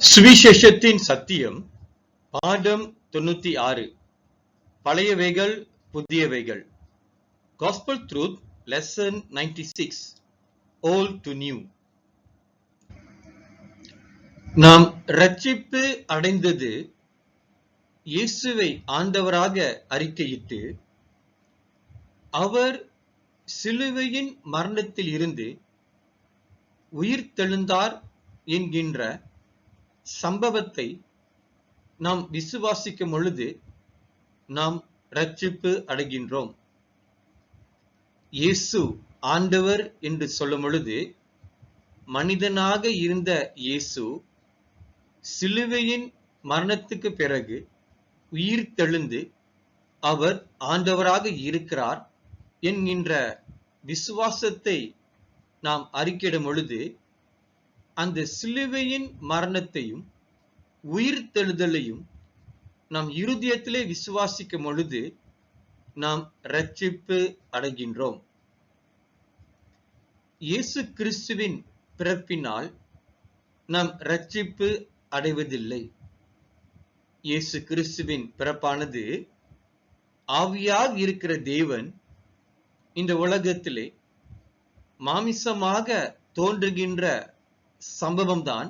சுவிசேஷத்தின் சத்தியம் பாடம் தொண்ணூத்தி ஆறு. பழையவைகள் புதியவைகள். Gospel truth lesson ninety six old to new நாம் ரட்சிப்பு அடைந்தது இயேசுவை ஆண்டவராக அறிக்கையிட்டு அவர் சிலுவையின் மரணத்தில் இருந்து உயிர் தெழுந்தார் என்கின்ற சம்பவத்தை நாம் விசுவாசிக்கும் பொழுது நாம் ரட்சிப்பு அடைகின்றோம். இயேசு ஆண்டவர் என்று சொல்லும் பொழுது மனிதனாக இருந்த இயேசு சிலுவையின் மரணத்துக்கு பிறகு உயிர் தெழுந்து அவர் ஆண்டவராக இருக்கிறார் என்கின்ற விசுவாசத்தை நாம் அறிக்கையிடும் பொழுது அந்த சிலுவையின் மரணத்தையும் உயிர் தெழுதலையும் நாம் இருதயத்திலே விசுவாசிக்கும் பொழுது நாம் ரட்சிப்பு அடைகின்றோம். இயேசு கிறிஸ்துவின் பிறப்பினால் நாம் ரட்சிப்பு அடைவதில்லை. இயேசு கிறிஸ்துவின் பிறப்பானது ஆவியாக இருக்கிற தேவன் இந்த உலகத்திலே மாமிசமாக தோன்றுகின்ற சம்பவம்தான்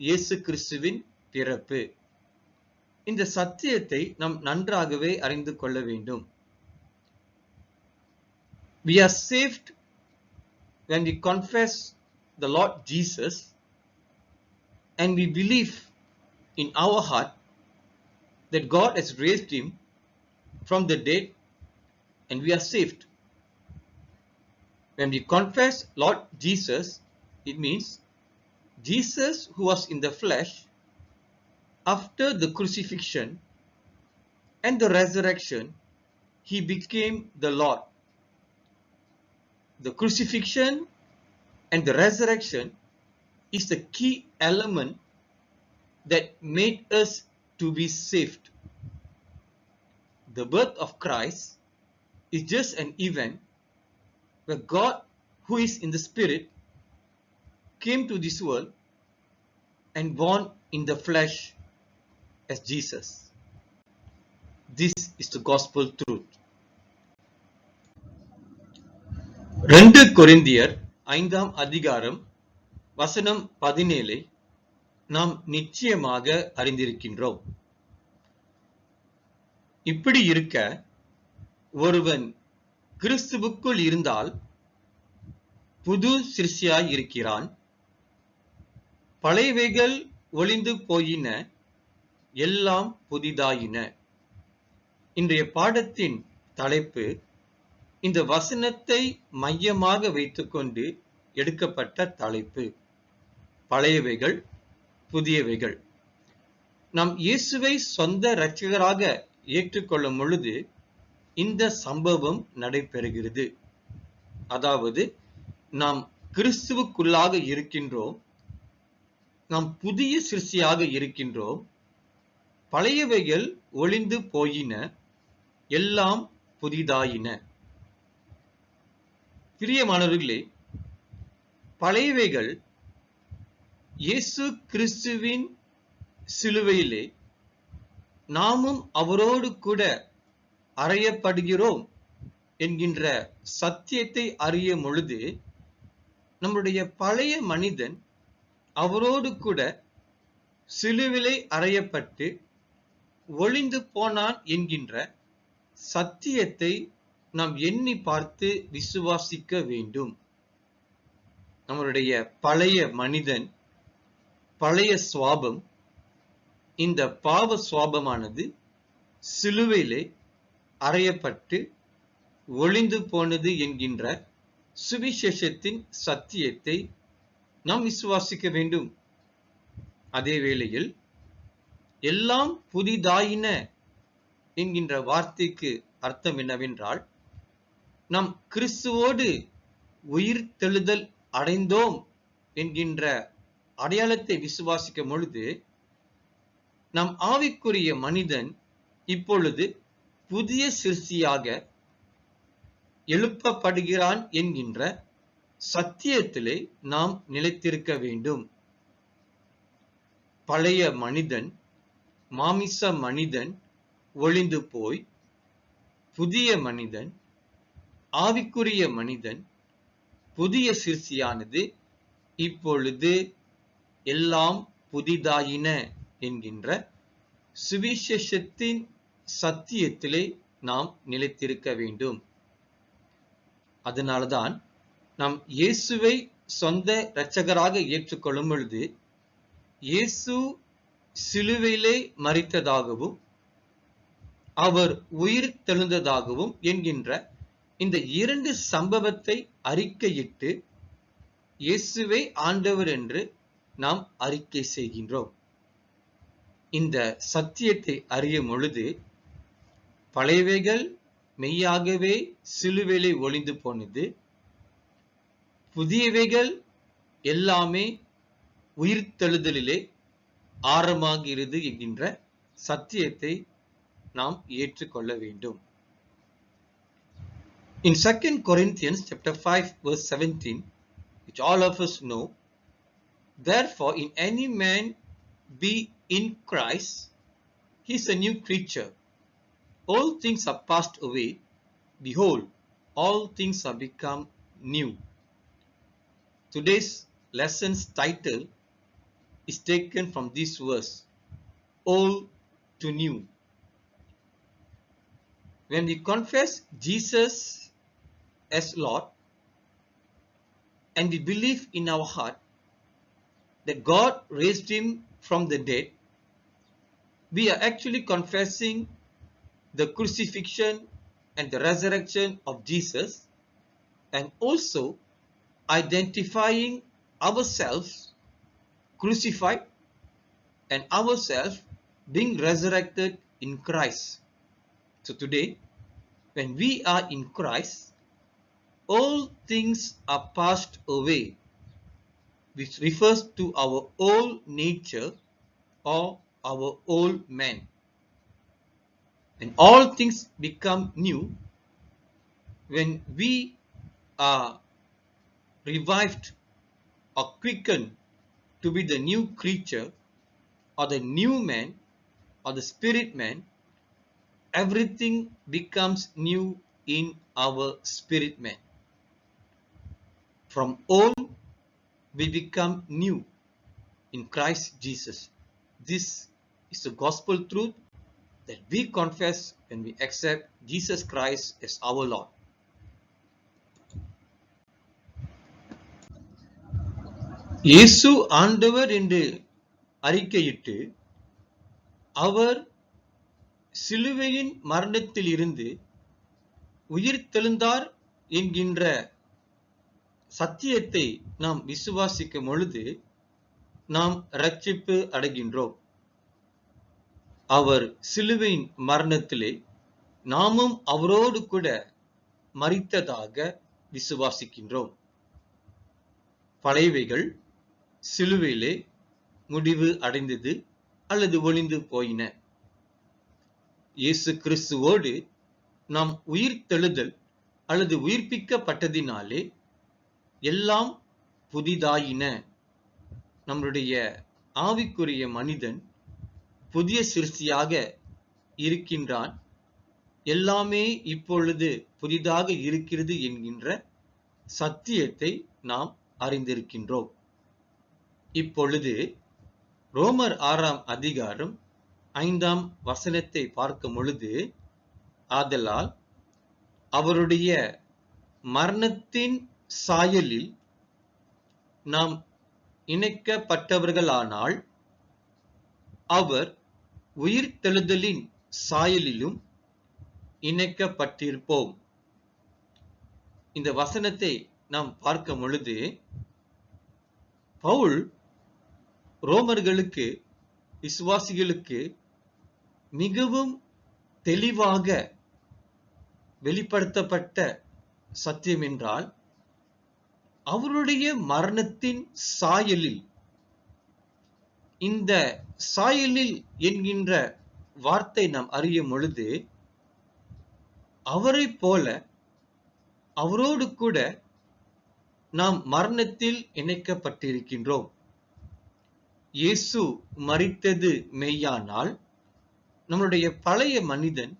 இயேசு கிறிஸ்துவின் பிறப்பு இந்த சத்தியத்தை நாம் நன்றாகவே அறிந்து கொள்ள வேண்டும் we are saved when we confess the lord jesus and we believe in our heart that god has raised him from the dead and we are saved when we confess lord jesus it means jesus who was in the flesh after the crucifixion and the resurrection, he became the Lord. The crucifixion and the resurrection is the key element that made us to be saved. The birth of Christ is just an event where God, who is in the Spirit, came to this world and born in the flesh as Jesus. This is the gospel truth. ரெண்டு கொரிந்தியர் ஐந்தாம் அதிகாரம் வசனம் பதினேழை நாம் நிச்சயமாக அறிந்திருக்கின்றோம் இப்படி இருக்க ஒருவன் கிறிஸ்துவுக்குள் இருந்தால் புது சிருஷ்டியாய் இருக்கிறான் பழையவைகள் ஒளிந்து போயின எல்லாம் புதிதாயின. இன்றைய பாடத்தின் தலைப்பு இந்த வசனத்தை மையமாக வைத்துக்கொண்டு எடுக்கப்பட்ட தலைப்பு. பழையவைகள் புதியவைகள். நாம் இயேசுவை சொந்த இரட்சகராக ஏற்றுக்கொள்ளும் பொழுது இந்த சம்பவம் நடைபெறுகிறது. அதாவது நாம் கிறிஸ்துவுக்குள்ளாக இருக்கின்றோம் நாம் புதிய சிருஷ்டியாக இருக்கின்றோம். பழையவைகள் ஒளிந்து போயின எல்லாம் புதிதாயின. பிரியமானவர்களே பழையவைகள் இயேசு கிறிஸ்துவின் சிலுவையிலே நாமும் அவரோடு கூட அறையப்படுகிறோம் என்கின்ற சத்தியத்தை அறியும் பொழுது நம்முடைய பழைய மனிதன் அவரோடு கூட சிலுவிலை அறையப்பட்டு ஒளிந்து போனான் என்கின்ற சத்தியத்தை நாம் எண்ணி பார்த்து விசுவாசிக்க வேண்டும். நம்மளுடைய பழைய மனிதன் பழைய சுவாபம் இந்த பாவ சுவாபமானது சிலுவையிலே அறையப்பட்டு ஒளிந்து போனது என்கின்ற சுவிசேஷத்தின் சத்தியத்தை நாம் விசுவாசிக்க வேண்டும். அதே வேளையில் எல்லாம் புதிதாயின என்கின்ற வார்த்தைக்கு அர்த்தம் என்னவென்றால் நாம் கிறிஸ்துவோடு உயிர் தெழுதல் அடைந்தோம் என்கின்ற அடையாளத்தை விசுவாசிக்கும் பொழுது நம் ஆவிக்குரிய மனிதன் இப்பொழுது புதிய சிற்சியாக எழுப்பப்படுகிறான் என்கின்ற சத்தியத்திலே நாம் நிலைத்திருக்க வேண்டும். பழைய மனிதன் மாமிச மனிதன் ஒளிந்து போய் புதிய மனிதன் ஆவிக்குரிய மனிதன் புதிய சிற்சியானது இப்பொழுது எல்லாம் புதிதாயின என்கின்ற சுவிசேஷத்தின் சத்தியத்திலே நாம் நிலைத்திருக்க வேண்டும். அதனால்தான் நாம் இயேசுவை சொந்த இரட்சகராக ஏற்றுக்கொள்ளும் பொழுது இயேசு சிலுவையிலே மறித்ததாகவும் அவர் உயிர் தெழுந்ததாகவும் என்கின்ற இந்த இரண்டு சம்பவத்தை அறிக்கையிட்டு இயேசுவை ஆண்டவர் என்று நாம் அறிக்கை செய்கின்றோம். இந்த சத்தியத்தை அறியும் பொழுது பழையவைகள் மெய்யாகவே சிலுவையிலே ஒளிந்து போனது புதியவைகள் எல்லாமே உயிர்த்தெழுதலிலே ஆரம்பமாகிறது என்கின்ற சத்தியத்தை நாம் ஏற்றுக்கொள்ள வேண்டும் In 2 Corinthians chapter 5 verse 17, which all of us know, therefore in any man be in Christ, he is a new creature. All things are passed away. Behold, all things are become new. Today's lesson's title is taken from this verse, old to new. When we confess Jesus as Lord and we believe in our heart that God raised him from the dead, we are actually confessing the crucifixion and the resurrection of Jesus and also identifying ourselves crucified and ourselves being resurrected in Christ. So today, when we are in Christ, all things are passed away, which refers to our old nature or our old man. And all things become new when we are revived or quickened to be the new creature or the new man or the spirit man everything becomes new in our spirit man. From old we become new in Christ Jesus. This is the gospel truth that we confess when we accept Jesus Christ as our Lord இயேசு ஆண்டவர் என்று அறிக்கையிட்டு அவர் சிலுவையின் மரணத்தில் இருந்து உயிர் தெழுந்தார் என்கின்ற சத்தியத்தை நாம் விசுவாசிக்கும் பொழுது நாம் ரட்சிப்பு அடைகின்றோம். அவர் சிலுவையின் மரணத்திலே நாமும் அவரோடு கூட மறித்ததாக விசுவாசிக்கின்றோம். பழையவைகள் சிலுவையிலே முடிவு அடைந்தது அல்லது ஒளிந்து போயின. இயேசு கிறிஸ்துவோடு நாம் உயிர் தெழுதல் அல்லது உயிர்ப்பிக்கப்பட்டதினாலே எல்லாம் புதிதாயின. நம்முடைய ஆவிக்குரிய மனிதன் புதிய சிருஷ்டியாக இருக்கின்றான். எல்லாமே இப்பொழுது புதிதாக இருக்கிறது என்கின்ற சத்தியத்தை நாம் அறிந்திருக்கின்றோம். இப்பொழுது ரோமர் ஆறாம் அதிகாரம் ஐந்தாம் வசனத்தை பார்க்கும் பொழுது ஆதலால் அவருடைய மரணத்தின் சாயலில் நாம் இணைக்கப்பட்டவர்களானால் அவர் உயிர்த்தெழுதலின் சாயலிலும் இணைக்கப்பட்டிருப்போம். இந்த வசனத்தை நாம் பார்க்கும் பொழுது பவுல் ரோமர்களுக்கு விசுவாசிகளுக்கு மிகவும் தெளிவாக வெளிப்படுத்தப்பட்ட சத்தியம் என்றால் அவருடைய மரணத்தின் சாயலில் இந்த சாயலில் என்கின்ற வார்த்தை நாம் அறியும் பொழுது அவரை போல அவரோடு கூட நாம் மரணத்தில் இணைக்கப்பட்டிருக்கின்றோம். இயேசு மறித்தது மெய்யானால் நம்மளுடைய பழைய மனிதன்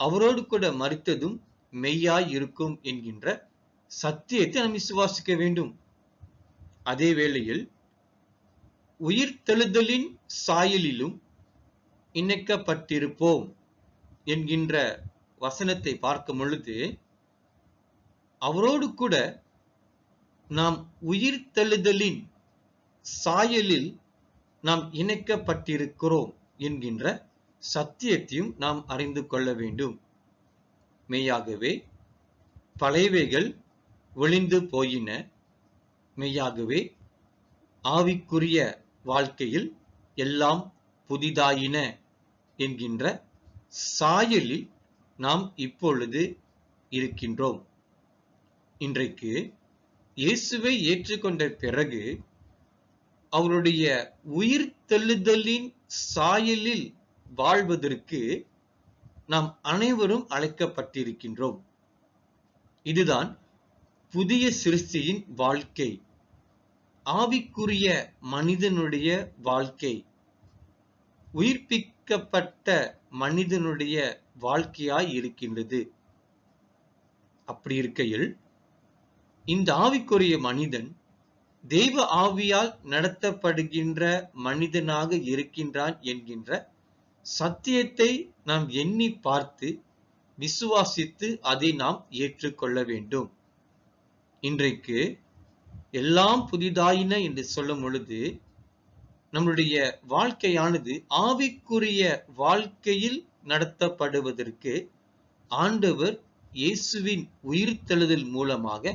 அவரோடு கூட மறித்ததும் மெய்யாய் இருக்கும் என்கின்ற சத்தியத்தை நாம் விசுவாசிக்க வேண்டும். அதே வேளையில் உயிர்த்தெழுதலின் சாயலிலும் இணைக்கப்பட்டிருப்போம் என்கின்ற வசனத்தை பார்க்கும் பொழுது அவரோடு கூட நாம் உயிர்த்தெழுதலின் சாயலில் நாம் இணைக்கப்பட்டிருக்கிறோம் என்கின்ற சத்தியத்தையும் நாம் அறிந்து கொள்ள வேண்டும். மெய்யாகவே பழையவைகள் ஒளிந்து போயின. மெய்யாகவே ஆவிக்குரிய வாழ்க்கையில் எல்லாம் புதிதாயின என்கின்ற சாயலில் நாம் இப்பொழுது இருக்கின்றோம். இன்றைக்கு இயேசுவை ஏற்றுக்கொண்ட பிறகு அவருடைய உயிர் தெழுதலின் சாயலில் வாழ்வதற்கு நாம் அனைவரும் அழைக்கப்பட்டிருக்கின்றோம். இதுதான் புதிய சிருஷ்டியின் வாழ்க்கை. ஆவிக்குரிய மனிதனுடைய வாழ்க்கை. உயிர்ப்பிக்கப்பட்ட மனிதனுடைய வாழ்க்கையாய் இருக்கின்றது. அப்படி இருக்கையில் இந்த ஆவிக்குரிய மனிதன் தெய்வ ஆவியால் நடத்தப்படுகின்ற மனிதனாக இருக்கின்றான் என்கின்ற சத்தியத்தை நாம் எண்ணி பார்த்து விசுவாசித்து அதை நாம் ஏற்றுக்கொள்ள வேண்டும். இன்றைக்கு எல்லாம் புதிதாயின என்று சொல்லும் பொழுது நம்முடைய வாழ்க்கையானது ஆவிக்குரிய வாழ்க்கையில் நடத்தப்படுவதற்கு ஆண்டவர் இயேசுவின் உயிர்த்தெழுதல் மூலமாக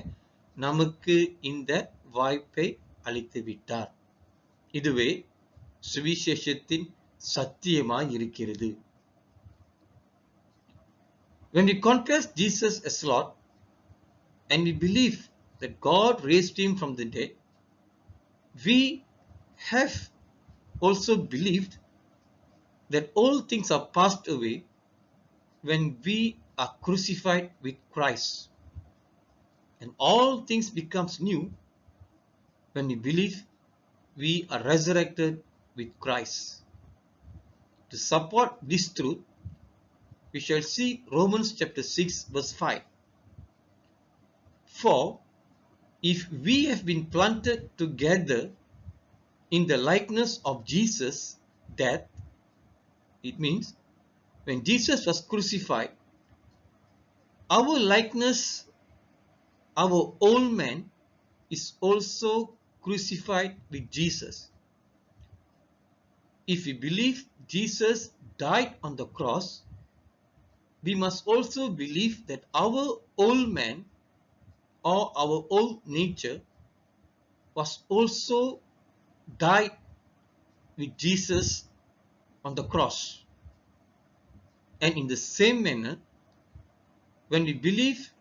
நமக்கு இந்த வாய்ப்பை அளித்து விட்டார் இதுவே சுவிசேஷத்தின் சத்தியமாய் இருக்கிறது When we confess Jesus as Lord and we believe that God raised him from the dead, we have also believed that all things are passed away when we are crucified with Christ. And all things becomes new when we believe we are resurrected with Christ. To support this truth, we shall see Romans chapter 6 verse 5. For if we have been planted together in the likeness of Jesus' death, it means when Jesus was crucified, our likeness, our old man is also crucified with Jesus. If we believe Jesus died on the cross, we must also believe that our old man or our old nature was also died with Jesus on the cross. And in the same manner, when we believe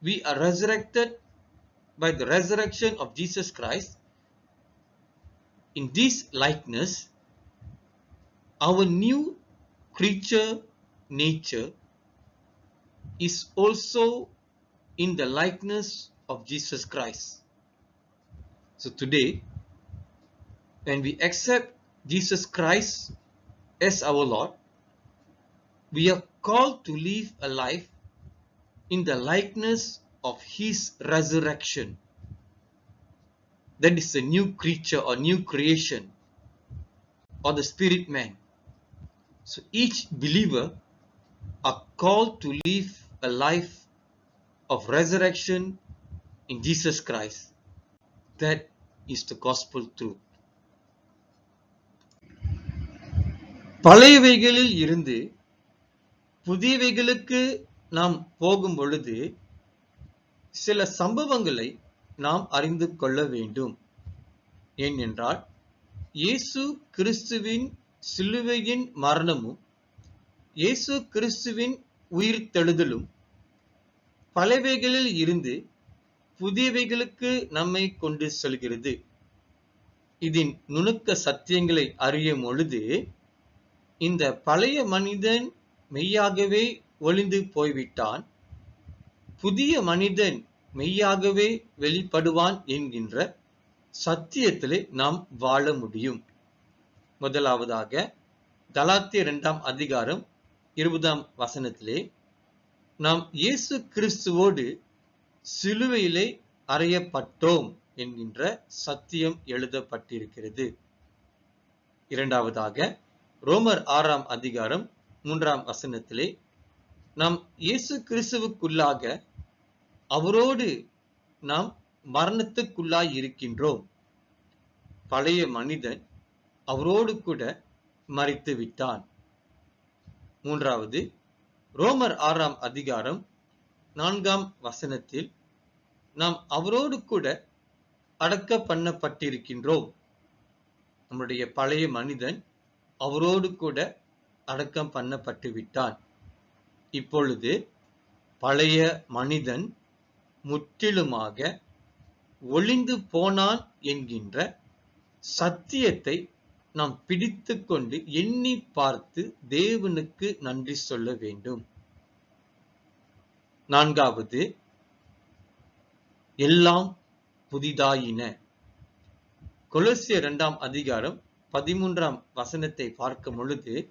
we are resurrected by the resurrection of Jesus Christ, in this likeness, our new creature nature is also in the likeness of Jesus Christ. So today, when we accept Jesus Christ as our Lord, we are called to live a life in the likeness of His resurrection. That is a new creature or new creation or the spirit man. So each believer are called to live a life of resurrection in Jesus Christ. That is the gospel truth. பழையவைகளில் இருந்து புதியவைகளுக்கு நாம் போகும் பொழுது சில சம்பவங்களை நாம் அறிந்து கொள்ள வேண்டும். ஏனென்றால் இயேசு கிறிஸ்துவின் சிலுவையின் மரணமும் இயேசு கிறிஸ்துவின் உயிர்த்தெழுதலும் பலவைகளில் இருந்து புதியவைகளுக்கு நம்மை கொண்டு செல்கிறது. இதன் நுணுக்க சத்தியங்களை அறியும் பொழுது இந்த பழைய மனிதன் மெய்யாகவே ஒளிந்து போய்விட்டான். புதிய மனிதன் மெய்யாகவே வெளிப்படுவான் என்கின்ற சத்தியத்திலே நாம் வாழ முடியும். முதலாவதாக கலாத்திய இரண்டாம் அதிகாரம் இருபதாம் வசனத்திலே நாம் இயேசு கிறிஸ்துவோடு சிலுவையிலே அறையப்பட்டோம் என்கின்ற சத்தியம் எழுதப்பட்டிருக்கிறது. இரண்டாவதாக ரோமர் ஆறாம் அதிகாரம் மூன்றாம் வசனத்திலே நாம் இயேசு கிறிஸ்துவுக்குள்ளாக அவரோடு நாம் மரணத்துக்குள்ளாய் இருக்கின்றோம் பழைய மனிதன் அவரோடு கூட மறித்து விட்டான் மூன்றாவது ரோமர் ஆறாம் அதிகாரம் நான்காம் வசனத்தில் நாம் அவரோடு கூட அடக்க பண்ணப்பட்டிருக்கின்றோம். நம்முடைய பழைய மனிதன் அவரோடு கூட அடக்கம் பண்ணப்பட்டு விட்டான் இப்பொழுது பழைய மனிதன் முற்றிலுமாக ஒளிந்து போனான் என்கின்ற சத்தியத்தை நாம் பிடித்து கொண்டு எண்ணி பார்த்து தேவனுக்கு நன்றி சொல்ல வேண்டும். நான்காவது எல்லாம் புதிதாயின. கொலசிய இரண்டாம் அதிகாரம் பதிமூன்றாம் வசனத்தை பார்க்கும் பொழுது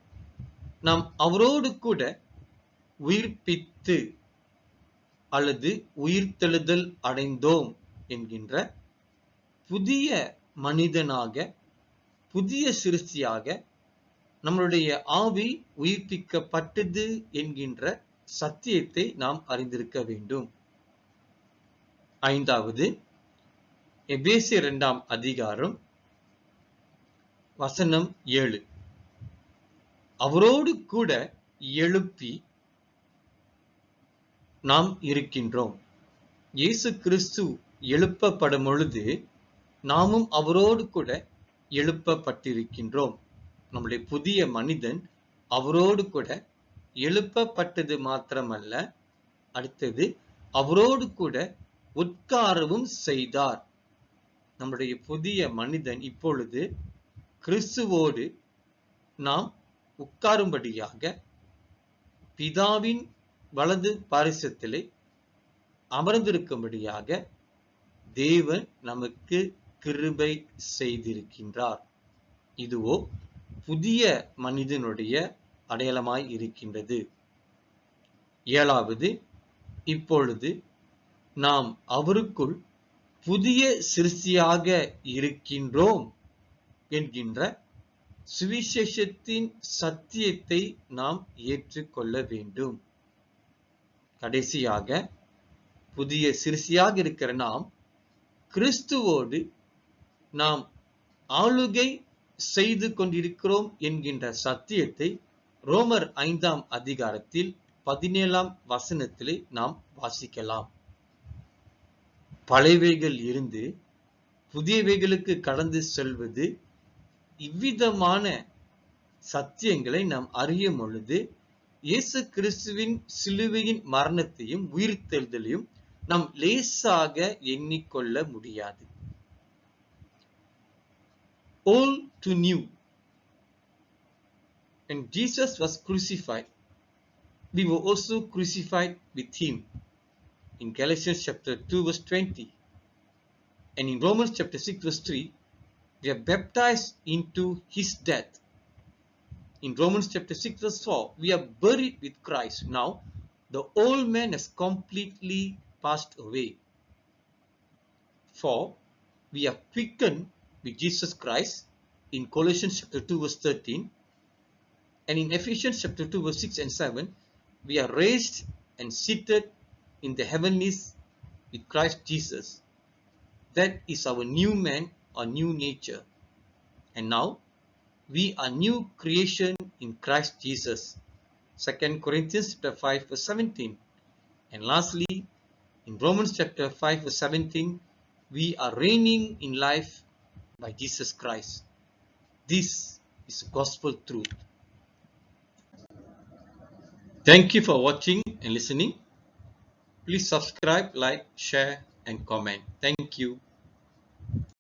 நாம் அவரோடு கூட உயிர்ப்பித்து அல்லது உயிர்த்தெழுதல் அடைந்தோம் என்கின்ற புதிய மனிதனாக புதிய சிருஷ்டியாக நம்மளுடைய ஆவி உயிர்ப்பிக்கப்பட்டது என்கின்ற சத்தியத்தை நாம் அறிந்திருக்க வேண்டும். ஐந்தாவது எபேசி இரண்டாம் அதிகாரம் வசனம் ஏழு. அவரோடு கூட எழுப்பி நாம் இருக்கின்றோம். இயேசு கிறிஸ்து எழுப்பப்படும் பொழுது நாமும் அவரோடு கூட எழுப்பப்பட்டிருக்கின்றோம். நம்முடைய புதிய மனிதன் அவரோடு கூட எழுப்பப்பட்டது மாத்திரமல்ல அடுத்தது அவரோடு கூட உட்காரவும் செய்தார். நம்முடைய புதிய மனிதன் இப்பொழுது கிறிஸ்துவோடு நாம் உட்காரும்படியாக பிதாவின் வலது பாரிசத்திலே அமர்ந்திருக்கும்படியாக தேவன் நமக்கு கிருபை செய்திருக்கின்றார். இதுவோ புதிய மனிதனுடைய அடையாளமாய் இருக்கின்றது. ஏழாவது இப்பொழுது நாம் அவருக்குள் புதிய சிருஷ்டியாக இருக்கின்றோம் என்கின்ற சுவிசேஷத்தின் சத்தியத்தை நாம் ஏற்றுக்கொள்ள வேண்டும். கடைசியாக புதிய சிறுசியாக இருக்கிற நாம் கிறிஸ்துவோடு நாம் ஆளுகை செய்து கொண்டிருக்கிறோம் என்கின்ற சத்தியத்தை ரோமர் ஐந்தாம் அதிகாரத்தில் பதினேழாம் வசனத்திலே நாம் வாசிக்கலாம். பழையவைகள் இருந்து புதியவைகளுக்கு கடந்து செல்வது இவ்விதமான சத்தியங்களை நாம் அறியும் பொழுது இயேசு கிறிஸ்துவின் சிலுவையின் மரணத்தையும் உயிர்த்தெழுதலையும் நாம் லேசாக எண்ணிக்கொள்ள முடியாது all to new when jesus was crucified we were also crucified with him in galatians chapter 2 verse 20 and in romans chapter 6 verse 3 we are baptized into his death in Romans chapter 6 verse 4, we are buried with Christ. Now, the old man has completely passed away. For we are quickened with Jesus Christ in Colossians chapter 2 verse 13 and in Ephesians chapter 2 verse 6 and 7, we are raised and seated in the heavenlies with Christ Jesus. That is our new man or new nature. And now, we are new creation in Christ Jesus. 2 Corinthians chapter 5 verse 17. And lastly, in Romans chapter 5 verse 17, we are reigning in life by Jesus Christ. This is gospel truth. Thank you for watching and listening. Please subscribe, like, share and comment. Thank you.